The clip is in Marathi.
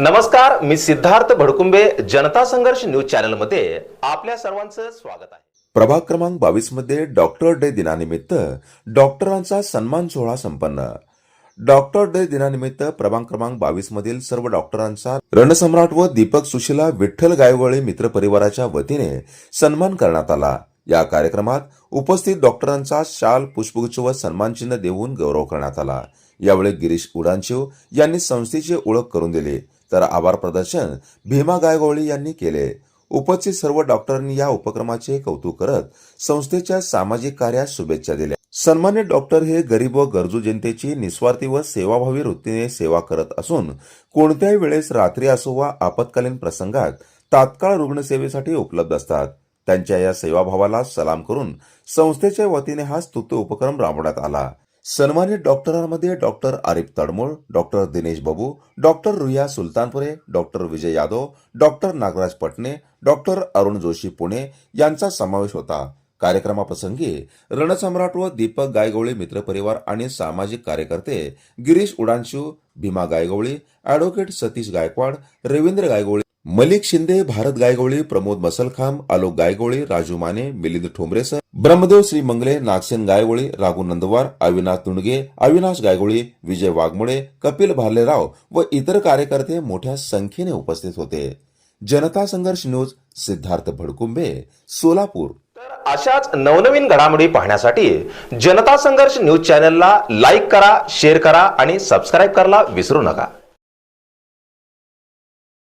नमस्कार मी सिद्धार्थ भडकुंबे जनता संघर्ष न्यूज चॅनलमध्ये आपल्या सर्वांचं स्वागत आहे. प्रभाग क्रमांक बावीसमध्ये डॉक्टर डे दिनानिमित्त डॉक्टरांचा सन्मान सोहळा संपन्न. डॉक्टर डे दिनानिमित्त प्रभाग क्रमांक बावीस मधील सर्व डॉक्टरांचा रणसम्राट व दीपक सुशिला विठ्ठल गायवळे मित्र परिवाराच्या वतीने सन्मान करण्यात आला. या कार्यक्रमात उपस्थित डॉक्टरांचा शाल पुष्पगुच्छ व सन्मानचिन्ह देऊन गौरव करण्यात आला. यावेळी गिरीश उडानशिव यांनी संस्थेची ओळख करून दिली. तर आभार प्रदर्शन भीमा गायगोळी यांनी केले. उपस्थित सर्व डॉक्टरांनी या उपक्रमाचे कौतुक करत संस्थेच्या सामाजिक कार्यास शुभेच्छा दिल्या. सन्मानित डॉक्टर हे गरीब व गरजू जनतेची निस्वार्थी व सेवाभावी वृत्तीने सेवा करत असून कोणत्याही वेळेस रात्री असो वा आपत्कालीन प्रसंगात तात्काळ रुग्णसेवेसाठी उपलब्ध असतात. त्यांच्या या सेवाभावाला सलाम करून संस्थेच्या वतीने हा स्तुत्य उपक्रम राबवण्यात आला. सन्मानित डॉक्टरांमध्ये doctor Arif Tadmol doctor Dinesh Babu doctor Ruya Sultanpure doctor Vijay Yadav doctor Nagraj Patne doctor Arun Joshi Pune यांचा समावेश होता. कार्यक्रमाप्रसंगी रणसम्राट व दीपक गायगवळी मित्रपरिवार आणि सामाजिक कार्यकर्ते गिरीश उडानशू भीमा गायगवळी अॅडव्होकेट सतीश गायकवाड रवींद्र गायगवळी मलिक शिंदे भारत गायगोळी प्रमोद मसलखांब आलोक गायगोळी राजू माने मिलिंद ठोंबरेसर ब्रह्मदेव श्री मंगले नागसेन गायगोळी राघू नंदवार अविनाश तुंडगे अविनाश गायगोळी विजय वाघमोळे कपिल भालेराव व इतर कार्यकर्ते मोठ्या संख्येने उपस्थित होते. जनता संघर्ष न्यूज सिद्धार्थ भडकुंबे सोलापूर. तर अशाच नवनवीन घडामोडी पाहण्यासाठी जनता संघर्ष न्यूज चॅनलला लाईक करा शेअर करा आणि सबस्क्राईब करायला विसरू नका.